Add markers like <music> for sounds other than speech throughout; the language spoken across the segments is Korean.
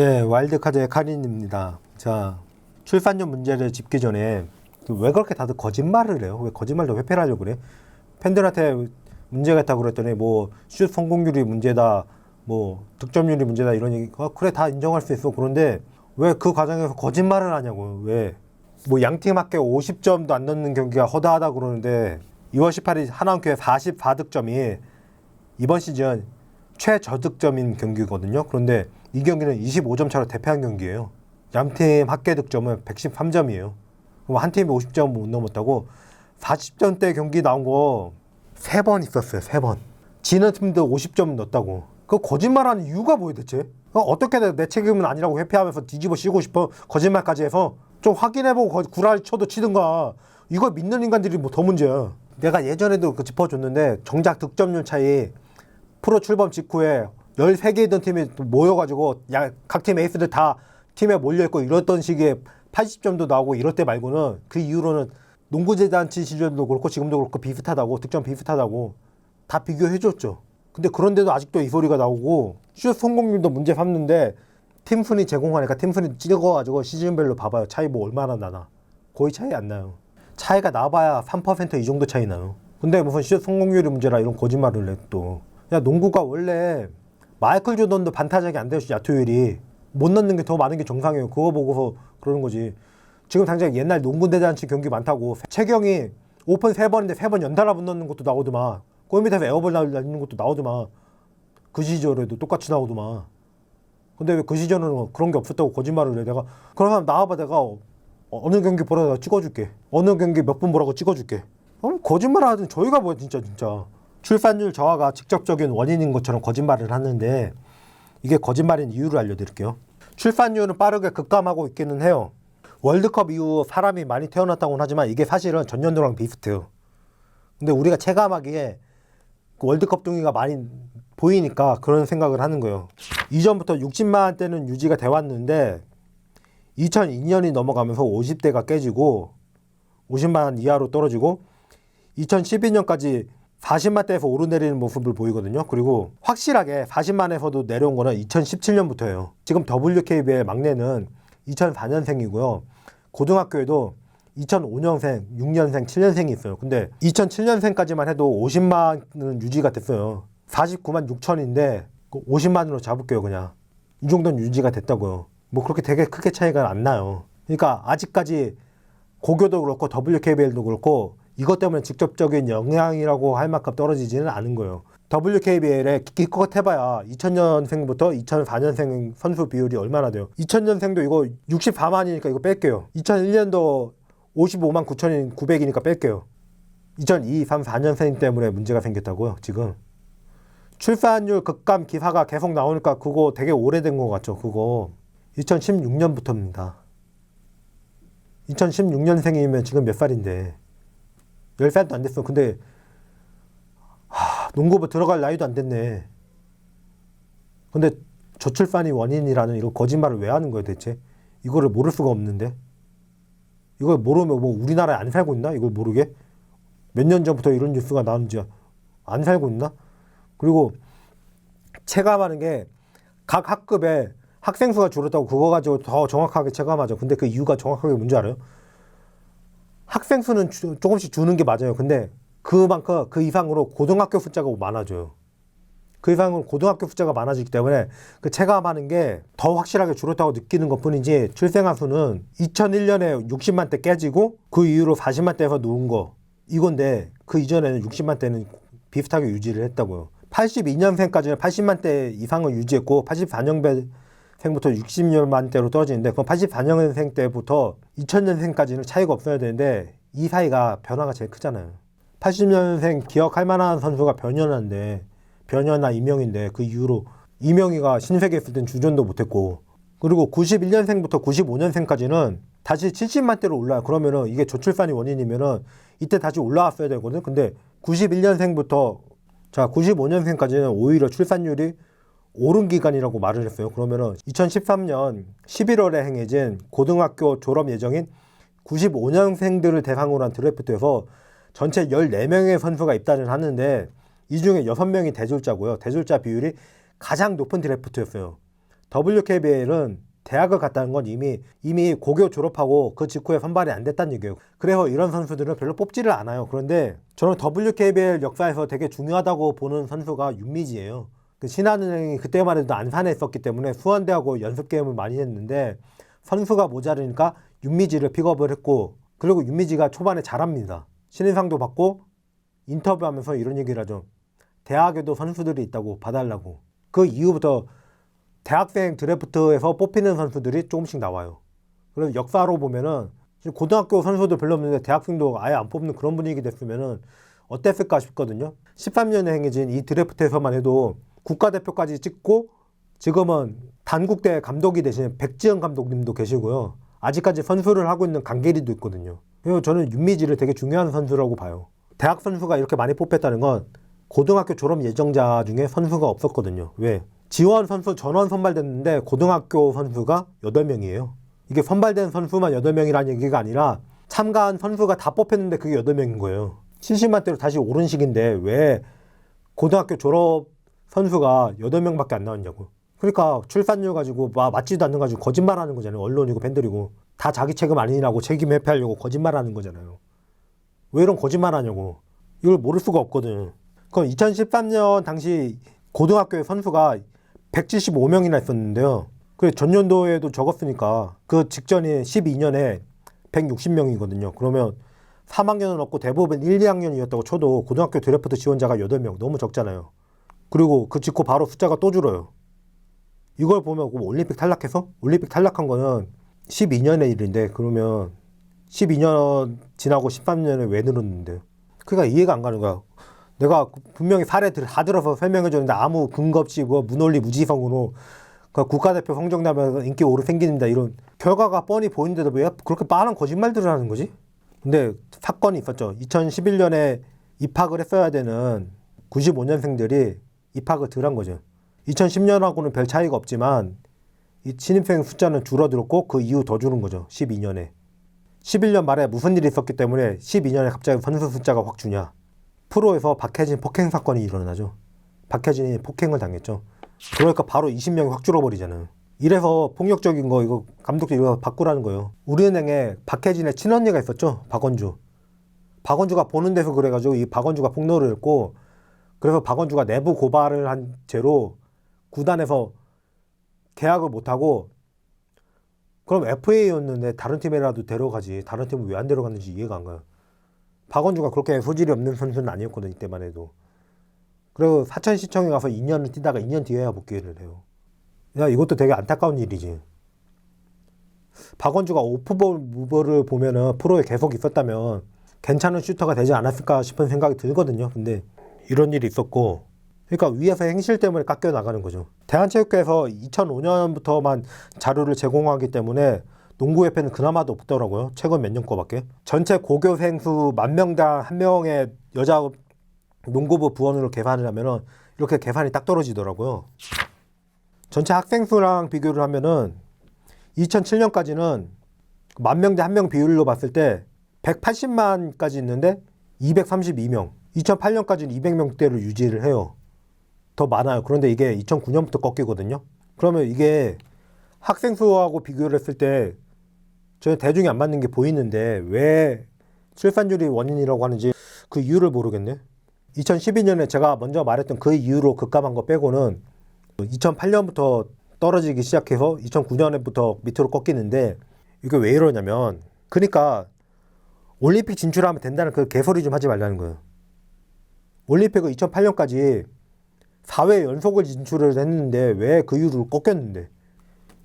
예, 와일드카드의 카린입니다. 자, 출산율 문제를 짚기 전에 그왜 그렇게 다들 거짓말을 해요? 왜 거짓말도 회피를 하려고 그래? 팬들한테 문제가 있다고 그랬더니 뭐 슛 성공률이 문제다, 뭐 득점률이 문제다 이런 얘기. 아, 그래 다 인정할 수 있어. 그런데 왜 그 과정에서 거짓말을 하냐고. 왜? 뭐 양팀 합계 50점도 안 넣는 경기가 허다하다 그러는데 2월 18일 하나원교회 44득점이 이번 시즌 최저득점인 경기거든요. 그런데 이 경기는 25점 차로 대패한 경기예요. 양팀 합계 득점은 113점이에요. 그럼 한 팀이 50점 못 넘었다고 40점대 경기 나온 거 세 번 있었어요. 세 번. 지는 팀도 50점 넣었다고. 그 거짓말하는 이유가 뭐예요, 대체? 어, 어떻게 내 책임은 아니라고 회피하면서 뒤집어 씌우고 싶어 거짓말까지 해서 좀 확인해보고 거- 구라를 쳐도 치든가 이걸 믿는 인간들이 뭐 더 문제야. 내가 예전에도 그 짚어줬는데 정작 득점률 차이 프로 출범 직후에 13개이던 팀이 또 모여가지고 야, 각팀 에이스들 다 팀에 몰려있고 이랬던 시기에 80점도 나오고 이럴 때 말고는 그 이후로는 농구재단치 시절도 그렇고 지금도 그렇고 비슷하다고 득점 비슷하다고 다 비교해줬죠. 근데 그런데도 아직도 이 소리가 나오고 슛 성공률도 문제 삼는데 팀 순위 제공하니까 팀 순위 찍어가지고 시즌별로 봐봐요. 차이 뭐 얼마나 나나. 거의 차이 안 나요. 차이가 나봐야 3%이 정도 차이 나요. 근데 무슨 슛 성공률이 문제라 이런 거짓말을 해 또. 야 농구가 원래 마이클 조던도 반타작이 안 돼요 야투율이. 못 넣는 게 더 많은 게 정상이에요. 그거 보고서 그러는 거지. 지금 당장 옛날 농구 대잔치 경기 많다고 최경이 오픈 세 번인데 세 번 연달아 못 넣는 것도 나오더만. 골 밑에서 에어볼 날리는 것도 나오더만. 그 시절에도 똑같이 나오더만. 근데 왜 그 시절은 그런 게 없었다고 거짓말을 해? 내가 그러면 나와봐 내가. 어, 어느 경기 보라고 찍어줄게. 어느 경기 몇 분 보라고 찍어줄게. 어? 거짓말 하든 저희가 뭐야 진짜 진짜 출산율 저하가 직접적인 원인인 것처럼 거짓말을 하는데 이게 거짓말인 이유를 알려드릴게요. 출산율은 빠르게 급감하고 있기는 해요. 월드컵 이후 사람이 많이 태어났다고는 하지만 이게 사실은 전년도랑 비슷해요. 근데 우리가 체감하기에 그 월드컵 동기가 많이 보이니까 그런 생각을 하는 거예요. 이전부터 60만 대는 유지가 돼 왔는데 2002년이 넘어가면서 50대가 깨지고 50만 이하로 떨어지고 2012년까지 40만 대에서 오르내리는 모습을 보이거든요. 그리고 확실하게 40만에서도 내려온 거는 2017년부터예요. 지금 WKB의 막내는 2004년생이고요. 고등학교에도 2005년생, 6년생, 7년생이 있어요. 근데 2007년생까지만 해도 50만은 유지가 됐어요. 49만 6천인데 50만으로 잡을게요, 그냥. 이 정도는 유지가 됐다고요. 뭐 그렇게 되게 크게 차이가 안 나요. 그러니까 아직까지 고교도 그렇고 WKBL도 그렇고 이것 때문에 직접적인 영향이라고 할 만큼 떨어지지는 않은 거예요. WKBL에 기껏 해봐야 2000년생부터 2004년생 선수 비율이 얼마나 돼요? 2000년생도 이거 64만이니까 이거 뺄게요. 2001년도 55만 9천인 900이니까 뺄게요. 2002, 3, 4년생 때문에 문제가 생겼다고요, 지금. 출산율 급감 기사가 계속 나오니까 그거 되게 오래된 것 같죠, 그거. 2016년부터입니다. 2016년생이면 지금 몇 살인데. 10살도 안 됐어. 근데, 하, 농구부 들어갈 나이도 안 됐네. 근데 저출산이 원인이라는 이런 거짓말을 왜 하는 거예요, 대체? 이거를 모를 수가 없는데. 이걸 모르면 뭐 우리나라에 안 살고 있나? 이걸 모르게? 몇 년 전부터 이런 뉴스가 나오는지 안 살고 있나? 그리고 체감하는 게 각 학급에 학생 수가 줄었다고 그거 가지고 더 정확하게 체감하죠. 근데 그 이유가 정확하게 뭔지 알아요? 학생 수는 주- 조금씩 주는 게 맞아요. 근데 그만큼 그 이상으로 고등학교 숫자가 많아져요. 그 이상으로 고등학교 숫자가 많아지기 때문에 그 체감하는 게 더 확실하게 줄었다고 느끼는 것 뿐이지 출생아 수는 2001년에 60만 대 깨지고 그 이후로 40만 대에서 놓은 거 이건데 그 이전에는 60만 대는 비슷하게 유지를 했다고요. 82년생까지는 80만 대 이상을 유지했고 84년 생부터 60만 대로 떨어지는데 그럼 84년생 때부터 2000년생까지는 차이가 없어야 되는데 이 사이가 변화가 제일 크잖아요. 80년생 기억할 만한 선수가 변현아인데 변현아 이명인데 그 이후로 이명희가 신세계 있을 땐 주전도 못했고 그리고 91년생부터 95년생까지는 다시 70만 대로 올라요. 그러면은 이게 저출산이 원인이면은 이때 다시 올라왔어야 되거든. 근데 91년생부터 자 95년생까지는 오히려 출산율이 오른 기간이라고 말을 했어요. 그러면은 2013년 11월에 행해진 고등학교 졸업 예정인 95년생들을 대상으로 한 드래프트에서 전체 14명의 선수가 입단을 하는데 이 중에 6명이 대졸자고요. 대졸자 비율이 가장 높은 드래프트였어요. WKBL은 대학을 갔다는 건 이미 이미 고교 졸업하고 그 직후에 선발이 안 됐다는 얘기예요. 그래서 이런 선수들은 별로 뽑지를 않아요. 그런데 저는 WKBL 역사에서 되게 중요하다고 보는 선수가 윤미지예요. 그 신한은행이 그때만 해도 안산에 있었기 때문에 수원대하고 연습 게임을 많이 했는데 선수가 모자르니까 윤미지를 픽업을 했고 그리고 윤미지가 초반에 잘합니다. 신인상도 받고 인터뷰하면서 이런 얘기를 하죠. 대학에도 선수들이 있다고 봐달라고. 그 이후부터 대학생 드래프트에서 뽑히는 선수들이 조금씩 나와요. 그래서 역사로 보면은 고등학교 선수들 별로 없는데 대학생도 아예 안 뽑는 그런 분위기 됐으면은 어땠을까 싶거든요. 13년에 행해진 이 드래프트에서만 해도 국가대표까지 찍고 지금은 단국대 감독이 되신 백지영 감독님도 계시고요. 아직까지 선수를 하고 있는 강계리도 있거든요. 그래서 저는 윤미지를 되게 중요한 선수라고 봐요. 대학 선수가 이렇게 많이 뽑혔다는 건 고등학교 졸업 예정자 중에 선수가 없었거든요. 왜? 지원 선수 전원 선발됐는데 고등학교 선수가 8명이에요. 이게 선발된 선수만 8명이라는 얘기가 아니라 참가한 선수가 다 뽑혔는데 그게 8명인 거예요. 70만 대로 다시 오른 식인데 왜 고등학교 졸업 선수가 8명밖에 안 나왔냐고. 그러니까 출산율 가지고 막 맞지도 않는 거 가지고 거짓말하는 거잖아요. 언론이고 팬들이고 다 자기 책임 아니라고 책임 회피하려고 거짓말하는 거잖아요. 왜 이런 거짓말하냐고. 이걸 모를 수가 없거든. 그럼 2013년 당시 고등학교의 선수가 175명이나 있었는데요. 그 전년도에도 적었으니까 그 직전인 12년에 160명이거든요. 그러면 3학년은 없고 대부분 1, 2학년이었다고 쳐도 고등학교 드래프트 지원자가 8명 너무 적잖아요. 그리고 그 직후 바로 숫자가 또 줄어요. 이걸 보면 뭐 올림픽 탈락해서 올림픽 탈락한 거는 12년의 일인데 그러면 12년 지나고 13년에 왜 늘었는데? 그러니까 이해가 안 가는 거야. 내가 분명히 사례 들- 다 들어서 설명해 줬는데 아무 근거 없이 뭐 무논리 무지성으로 그 국가대표 성적 나면 인기 오르 생깁니다 이런 결과가 뻔히 보이는데도 왜 그렇게 빠른 거짓말들을 하는 거지? 근데 사건이 있었죠. 2011년에 입학을 했어야 되는 95년생들이 입학을 덜한 거죠. 2010년하고는 별 차이가 없지만 이 신입생 숫자는 줄어들었고 그 이후 더 줄은 거죠. 12년에. 11년 말에 무슨 일이 있었기 때문에 12년에 갑자기 선수 숫자가 확 주냐. 프로에서 박혜진 폭행 사건이 일어나죠. 박혜진이 폭행을 당했죠. 그러니까 바로 20명이 확 줄어버리잖아요. 이래서 폭력적인 거 이거 감독도 이거 바꾸라는 거예요. 우리은행에 박혜진의 친언니가 있었죠. 박원주. 박원주가 보는 데서 그래가지고 이 박원주가 폭로를 했고 그래서 박원주가 내부 고발을 한 채로 구단에서 계약을 못하고 그럼 FA였는데 다른 팀이라도 데려가지 다른 팀은 왜 안 데려갔는지 이해가 안 가요. 박원주가 그렇게 소질이 없는 선수는 아니었거든 이때만 해도. 그리고 사천시청에 가서 2년을 뛰다가 2년 뒤에야 복귀를 해요. 야 이것도 되게 안타까운 일이지. 박원주가 오프볼 무버를 보면은 프로에 계속 있었다면 괜찮은 슈터가 되지 않았을까 싶은 생각이 들거든요. 근데 이런 일이 있었고, 그러니까 위에서 행실 때문에 깎여 나가는 거죠. 대한체육회에서 2005년부터만 자료를 제공하기 때문에 농구협회는 그나마도 없더라고요. 최근 몇 년 거밖에. 전체 고교생 수 만 명당 한 명의 여자 농구부 부원으로 계산을 하면은 이렇게 계산이 딱 떨어지더라고요. 전체 학생 수랑 비교를 하면은 2007년까지는 만 명대 한 명 비율로 봤을 때 180만까지 있는데 232명. 2008년까지는 200명대를 유지를 해요. 더 많아요. 그런데 이게 2009년부터 꺾이거든요. 그러면 이게 학생 수하고 비교를 했을 때 저는 대중이 안 맞는 게 보이는데 왜 출산율이 원인이라고 하는지 그 이유를 모르겠네. 2012년에 제가 먼저 말했던 그 이유로 급감한 거 빼고는 2008년부터 떨어지기 시작해서 2009년부터 밑으로 꺾이는데 이게 왜 이러냐면 그러니까 올림픽 진출하면 된다는 그 개소리 좀 하지 말라는 거예요. 올림픽을 2008년까지 4회 연속을 진출을 했는데 왜 그 이후로 꺾였는데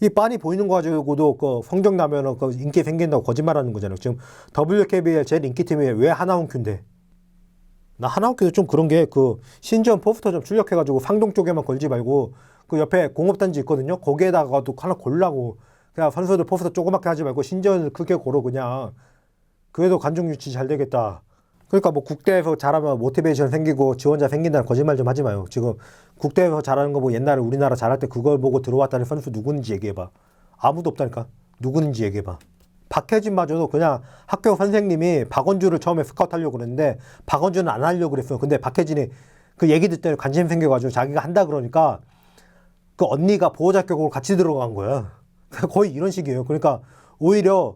이 빤히 보이는 거 가지고도 그 성적 나면은 그 인기 생긴다고 거짓말하는 거잖아요. 지금 WKBL 제일 인기 팀이 왜 하나원큐인데 나 하나원큐도 좀 그런 게 그 신지원 포스터 좀 출력해가지고 상동 쪽에만 걸지 말고 그 옆에 공업단지 있거든요. 거기에다가도 하나 골라고 그냥 선수들 포스터 조그맣게 하지 말고 신지원을 크게 고로 그냥 그래도 관중 유치 잘 되겠다. 그러니까 뭐 국대에서 잘하면 모티베이션 생기고 지원자 생긴다는 거짓말 좀 하지 마요. 지금 국대에서 잘하는 거 뭐 옛날에 우리나라 잘할 때 그걸 보고 들어왔다는 선수 누구인지 얘기해봐. 아무도 없다니까. 누구인지 얘기해봐. 박혜진마저도 그냥 학교 선생님이 박원주를 처음에 스카우트 하려고 그랬는데 박원주는 안 하려고 그랬어요. 근데 박혜진이 그 얘기 듣더니 관심 생겨가지고 자기가 한다 그러니까 그 언니가 보호 자격으로 같이 들어간 거야. <laughs> 거의 이런 식이에요. 그러니까 오히려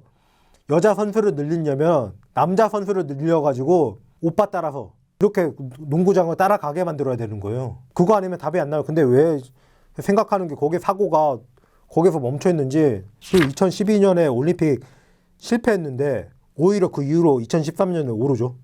여자 선수를 늘리려면 남자 선수를 늘려가지고 오빠 따라서 이렇게 농구장을 따라가게 만들어야 되는 거예요. 그거 아니면 답이 안 나요. 근데 왜 생각하는 게 거기 사고가 거기서 멈춰 있는지 2012년에 올림픽 실패했는데 오히려 그 이후로 2013년에 오르죠.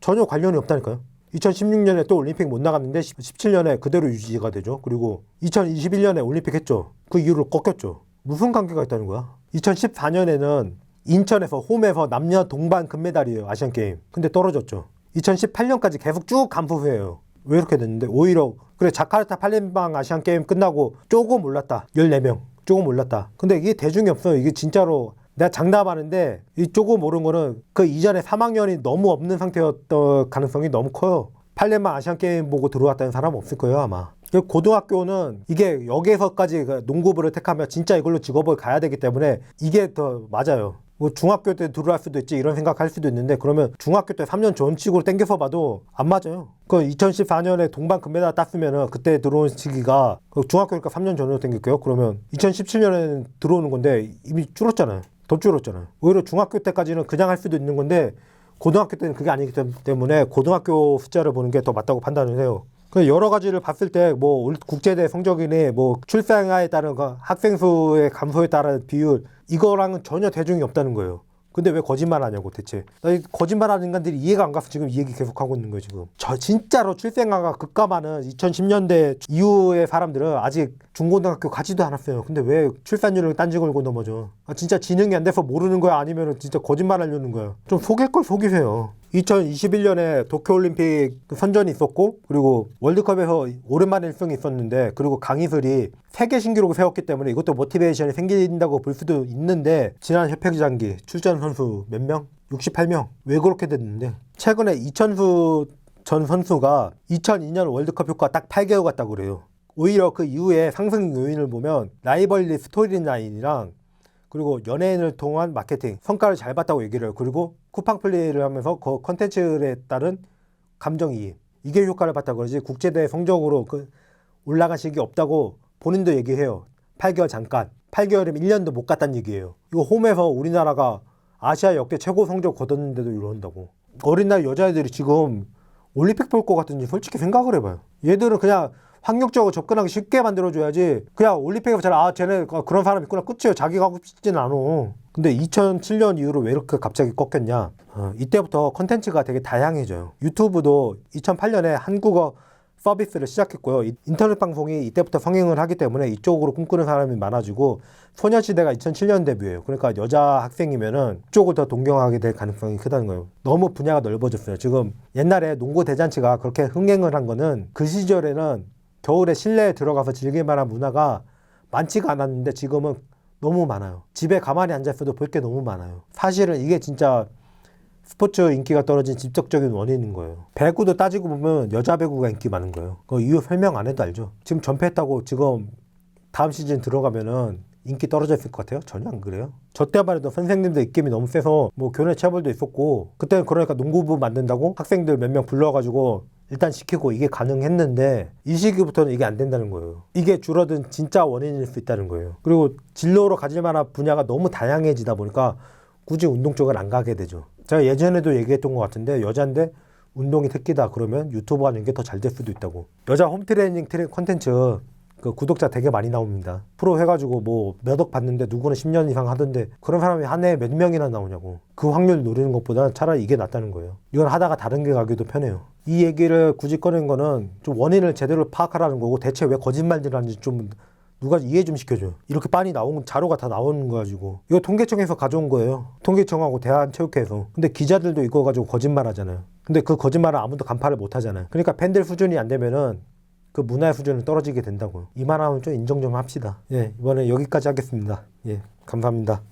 전혀 관련이 없다니까요. 2016년에 또 올림픽 못 나갔는데 17년에 그대로 유지가 되죠. 그리고 2021년에 올림픽 했죠. 그 이후로 꺾였죠. 무슨 관계가 있다는 거야? 2014년에는 인천에서 홈에서 남녀 동반 금메달이에요. 아시안 게임. 근데 떨어졌죠. 2018년까지 계속 쭉 감소해요. 왜 이렇게 됐는데 오히려 그래 자카르타 팔렘방 아시안 게임 끝나고 조금 올랐다. 14명. 조금 올랐다. 근데 이게 대중이 없어요. 이게 진짜로 내가 장담하는데 이 조금 오른 거는 그 이전에 3학년이 너무 없는 상태였던 가능성이 너무 커요. 팔렘방 아시안 게임 보고 들어왔다는 사람 없을 거예요 아마. 그 고등학교는 이게 여기서까지 그 농구부를 택하면 진짜 이걸로 직업을 가야 되기 때문에 이게 더 맞아요. 뭐 중학교 때 들어갈 수도 있지 이런 생각할 수도 있는데 그러면 중학교 때 3년 전칙으로 땡겨서 봐도 안 맞아요. 그 2014년에 동반 금메달 땄으면은 그때 들어온 시기가 그 중학교니까 3년 전으로 땡길게요. 그러면 2017년에는 들어오는 건데 이미 줄었잖아요. 더 줄었잖아요. 오히려 중학교 때까지는 그냥 할 수도 있는 건데 고등학교 때는 그게 아니기 때- 때문에 고등학교 숫자를 보는 게 더 맞다고 판단을 해요. 그 여러 가지를 봤을 때 뭐 국제대 성적이니 뭐 출생아에 따른 그 학생 수의 감소에 따른 비율 이거랑은 전혀 대중이 없다는 거예요. 근데 왜 거짓말 하냐고 대체. 거짓말하는 인간들이 이해가 안 가서 지금 이 얘기 계속 하고 있는 거예요 지금. 저 진짜로 출생아가 급감하는 2010년대 이후의 사람들은 아직 중고등학교 가지도 않았어요. 근데 왜 출산율을 딴지 걸고 넘어져? 아, 진짜 지능이 안 돼서 모르는 거야 아니면 진짜 거짓말 하려는 거야? 좀 속일 걸 속이세요. 2021년에 도쿄올림픽 그 선전이 있었고 그리고 월드컵에서 오랜만에 1승이 있었는데 그리고 강희슬이 세계 신기록을 세웠기 때문에 이것도 모티베이션이 생긴다고 볼 수도 있는데 지난 협회장기 출전 선수 몇 명? 68명 왜 그렇게 됐는데 최근에 이천수 전 선수가 2002년 월드컵 효과 딱 8개월 갔다고 그래요 오히려 그 이후에 상승 요인을 보면 라이벌리 스토리라인이랑 그리고 연예인을 통한 마케팅 성과를 잘 봤다고 얘기를 해요. 그리고 쿠팡 플레이를 하면서 그 컨텐츠에 따른 감정이입 이게 효과를 봤다고 그러지 국제대회 성적으로 그 올라간 시기 없다고 본인도 얘기해요. 8개월 잠깐 8개월이면 1년도 못 갔다는 얘기예요. 이거 홈에서 우리나라가 아시아 역대 최고 성적 거뒀는데도 이런다고. 어린 나이 여자애들이 지금 올림픽 볼 것 같은지 솔직히 생각을 해봐요. 얘들은 그냥 확률적으로 접근하기 쉽게 만들어줘야지. 그냥 올림픽에서 잘아 쟤네 그런 사람 있구나. 끝이에요. 자기가 하고 싶지는 않아. 근데 2007년 이후로 왜 이렇게 갑자기 꺾였냐? 어, 이때부터 컨텐츠가 되게 다양해져요. 유튜브도 2008년에 한국어 서비스를 시작했고요. 이- 인터넷 방송이 이때부터 성행을 하기 때문에 이쪽으로 꿈꾸는 사람이 많아지고 소녀시대가 2007년 데뷔예요. 그러니까 여자 학생이면은 이쪽을 더 동경하게 될 가능성이 크다는 거예요. 너무 분야가 넓어졌어요. 지금 옛날에 농구 대잔치가 그렇게 흥행을 한 거는 그 시절에는 겨울에 실내에 들어가서 즐길 만한 문화가 많지가 않았는데 지금은 너무 많아요. 집에 가만히 앉아 있어도 볼 게 너무 많아요. 사실은 이게 진짜 스포츠 인기가 떨어진 직접적인 원인인 거예요. 배구도 따지고 보면 여자 배구가 인기 많은 거예요. 그 이유 설명 안 해도 알죠. 지금 전패했다고 지금 다음 시즌 들어가면은 인기 떨어져 있을 것 같아요? 전혀 안 그래요. 저 때만 해도 선생님들 입김이 너무 세서 뭐 교내 체벌도 있었고 그때는 그러니까 농구부 만든다고 학생들 몇 명 불러가지고 일단 시키고 이게 가능했는데 이 시기부터는 이게 안 된다는 거예요. 이게 줄어든 진짜 원인일 수 있다는 거예요. 그리고 진로로 가질 만한 분야가 너무 다양해지다 보니까 굳이 운동 쪽은 안 가게 되죠. 제가 예전에도 얘기했던 것 같은데 여자인데 운동이 특기다 그러면 유튜브 하는 게 더 잘 될 수도 있다고. 여자 홈트레이닝 트레 컨텐츠 그 구독자 되게 많이 나옵니다. 프로 해가지고 뭐 몇 억 받는데 누구는 10년 이상 하던데 그런 사람이 한 해에 몇 명이나 나오냐고. 그 확률 노리는 것보다 차라리 이게 낫다는 거예요. 이건 하다가 다른 게 가기도 편해요. 이 얘기를 굳이 꺼낸 거는 좀 원인을 제대로 파악하라는 거고 대체 왜 거짓말들 하는지 좀 누가 이해 좀 시켜줘. 이렇게 빤히 나온 자료가 다 나오는 거 가지고 이거 통계청에서 가져온 거예요. 통계청하고 대한체육회에서. 근데 기자들도 이거 가지고 거짓말 하잖아요. 근데 그 거짓말을 아무도 간파를 못 하잖아요. 그러니까 팬들 수준이 안 되면은 그 문화의 수준은 떨어지게 된다고요. 이만하면 좀 인정 좀 합시다. 예, 이번에 여기까지 하겠습니다. 예, 감사합니다.